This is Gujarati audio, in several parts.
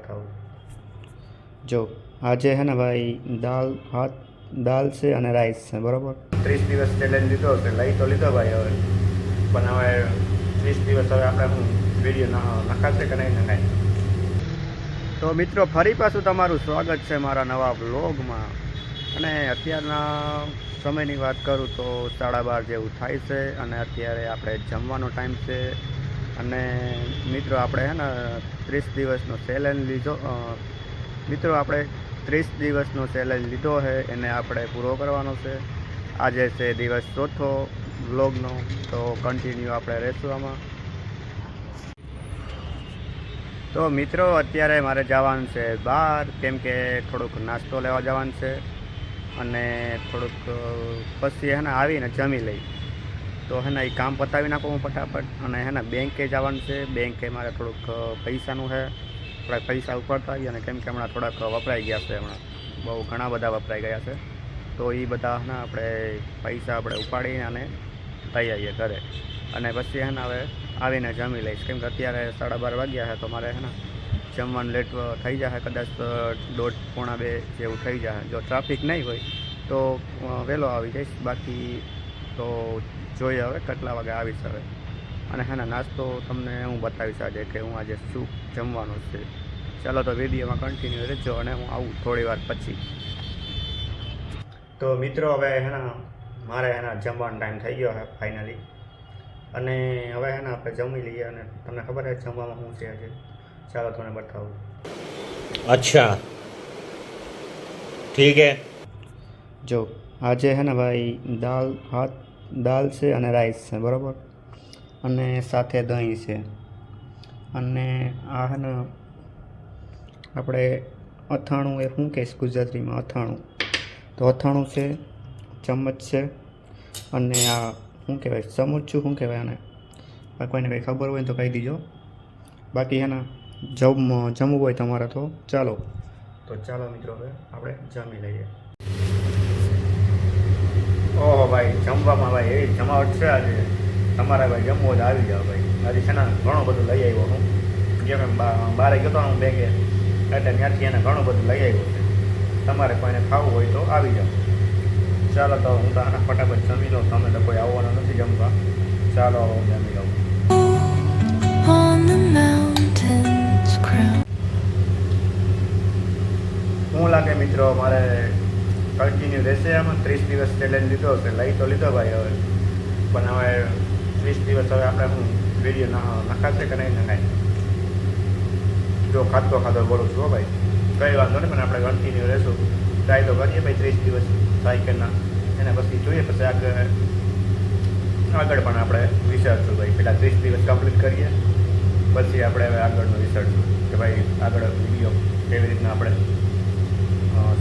બતાવું જો આજે હે ને ભાઈ દાલ ભાત દાલ છે અને રાઈસ છે બરાબર? ત્રીસ દિવસ ચેલેન્જ લીધો છે લઈ તો લીધો ભાઈ હવે. પણ હવે ત્રીસ દિવસ હવે આપણે હું વીડિયો નખાશે કે નહીં નખાય તો મિત્રો ફરી પાછું તમારું સ્વાગત છે મારા નવા બ્લોગમાં અને અત્યારના સમયની વાત કરું તો સાડા બાર જેવું થાય છે અને અત્યારે આપણે જમવાનો ટાઈમ છે. અને મિત્રો, આપણે હે ને ત્રીસ દિવસનો ચેલેન્જ લીધો મિત્રો, આપણે ત્રીસ દિવસનો ચેલેન્જ લીધો છે, એને આપણે પૂરો કરવાનો છે. આજે છે દિવસ ચોથો વ્લોગનો તો કન્ટિન્યુ આપણે રહેશું આમાં તો મિત્રો, અત્યારે મારે જવાનું છે બહાર, કેમ કે થોડુંક નાસ્તો લેવા જવાનું છે. અને થોડુંક પછી હે ને આવીને જમી લઈ તો હે ને એ કામ પતાવી નાખું હું ફટાફટ. અને હે ને, બેંકે જવાનું છે. બેંકે મારે થોડુંક પૈસાનું છે થોડાક પૈસા ઉપાડતા આવીએ અને કેમ કે હમણાં થોડાક વપરાઈ ગયા છે હમણાં. બહુ ઘણા બધા વપરાઈ ગયા છે. તો એ બધા હે આપણે પૈસા આપણે ઉપાડીને અને લઈ આવીએ ઘરે. અને પછી હે ને, હવે આવીને જમી લઈશ. કેમ કે અત્યારે સાડા બાર વાગ્યા છે તો મારે હે ને, જમવાનું લેટ થઈ જશે કદાચ દોઢ, પોણા બે જેવું થઈ જશે જો ટ્રાફિક નહીં હોય, તો વહેલો આવી જઈશ. બાકી તો જોઈએ હવે કેટલા વાગે આવીશ હવે. અને હા નાસ્તો તમને હું બતાવીશ આજે કે હું આજે શું જમવાનું છે. ચાલો તો વિડીયોમાં કન્ટિન્યુ રહેજો અને હું આવું થોડી વાર પછી. તો મિત્રો હવે હેના મારે હેના જમવાનો ટાઈમ થઈ ગયો હવે ફાઇનલી અને હવે હેના આપણે જમી લઈએ અને તમને ખબર છે જમવામાં શું છે આજે? ચાલો તમને બતાવું. અચ્છા. ઠીક હે. જો આજે હે ને ભાઈ દાળ ભાત દાલ છે અને રાઈસ છે, બરાબર? અને સાથે દહીં છે. અને આ હે આપણે અથાણું એ શું કહીશ ગુજરાતીમાં? અથાણું. તો અથાણું છે, ચમચ છે, અને આ શું કહેવાય? સમોચું શું કહેવાય આને? કોઈને કંઈ ખબર હોય તો કહી દીજો. બાકી એના જમ જમવું હોય તમારે તો ચાલો. તો ચાલો મિત્રો હવે આપણે જમી લઈએ ઓહો ભાઈ જમવામાં ભાઈ એવી જમાવટ છે આજે. તમારે ભાઈ જમવો જ આવી જાવ ભાઈ. મારી છે ને ઘણું બધું લઈ આવ્યો હું. જેમ એમ બારે ગયો તો હું બેગે એટલે ત્યાંથી એને ઘણું બધું લઈ આવ્યો છે. તમારે કોઈને ખાવું હોય તો આવી જાઓ ચાલો તો હું તો આના ફટાફટ જમી લઉં. તમે તો કોઈ આવવાના નથી જમવા. ચાલો હું જમી લઉં. શું લાગે મિત્રો મારે કન્ટિન્યુ રહેશે આમાં? ત્રીસ દિવસ ચેલેન્જ લીધો હશે. લઈ તો લીધો ભાઈ હવે. પણ હવે ત્રીસ દિવસ હવે આપણે હું વીડિયો નખાશે કે નહીં, નખાય. જો ખાતો ખાતો બોલું છું ભાઈ. કંઈ વાંધો નહીં, પણ આપણે કન્ટિન્યુ રહેશું. ટ્રાય તો કરીએ ભાઈ ત્રીસ દિવસ. સાયકલના એના પછી જોઈએ, પછી આગળ આગળ પણ આપણે વિચારશું ભાઈ. પેલા ત્રીસ દિવસ કમ્પ્લીટ કરીએ. પછી આપણે હવે આગળનું વિચારશું કે ભાઈ આગળ વીડિયો કેવી રીતના આપણે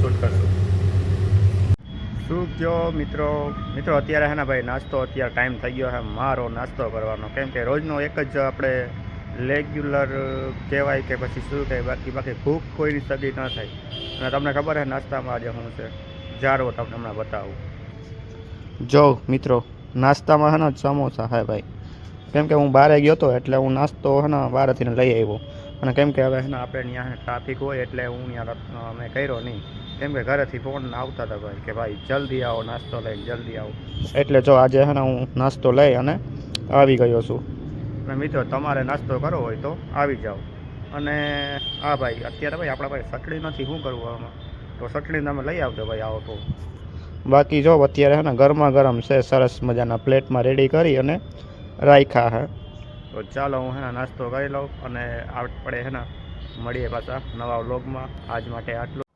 શૂટ કરશું. શું કયો મિત્રો? મિત્રો, અત્યારે હે ને ભાઈ, નાસ્તો અત્યારે ટાઈમ થઈ ગયો છે. મારો નાસ્તો કરવાનો. કેમ કે રોજનો એક જ આપણે રેગ્યુલર કહેવાય કે પછી શું કહે બાકી બાકી ભૂખ કોઈની સગી ન થાય. અને તમને ખબર છે નાસ્તામાં આજે શું છે? જારવો તમને હમણાં બતાવું. જો મિત્રો, નાસ્તામાં હે ને સમોસા હે ભાઈ. કેમ કે હું બહારે ગયો હતો એટલે હું નાસ્તો હે ને બહારથી લઈ આવ્યો. અને કેમ કે હવે હે ને આપણે ત્યાં ટ્રાફિક હોય એટલે હું ત્યાં મેં કર્યો નહીં. કેમ કે ઘરેથી ફોન આવતા હતા ભાઈ કે ભાઈ જલ્દી આવો નાસ્તો લઈને જલ્દી આવો. એટલે જો આજે હે ને હું નાસ્તો લઈ અને આવી ગયો છું. અને મિત્રો તમારે નાસ્તો કરવો હોય તો આવી જાઓ. અને હા ભાઈ અત્યારે ભાઈ આપણા ભાઈ ચટણી નથી શું કરવું આમાં? તો ચટણી તમે લઈ આવજો ભાઈ આવો તો. બાકી જો અત્યારે હે ને ગરમા ગરમ છે સરસ મજાના પ્લેટમાં રેડી કરી અને રાખ્યા હે. તો ચાલો હું હે ને નાસ્તો કરી લઉં અને આપણે હે ને મળીએ પાછા નવા વ્લોગમાં આજ માટે આટલું.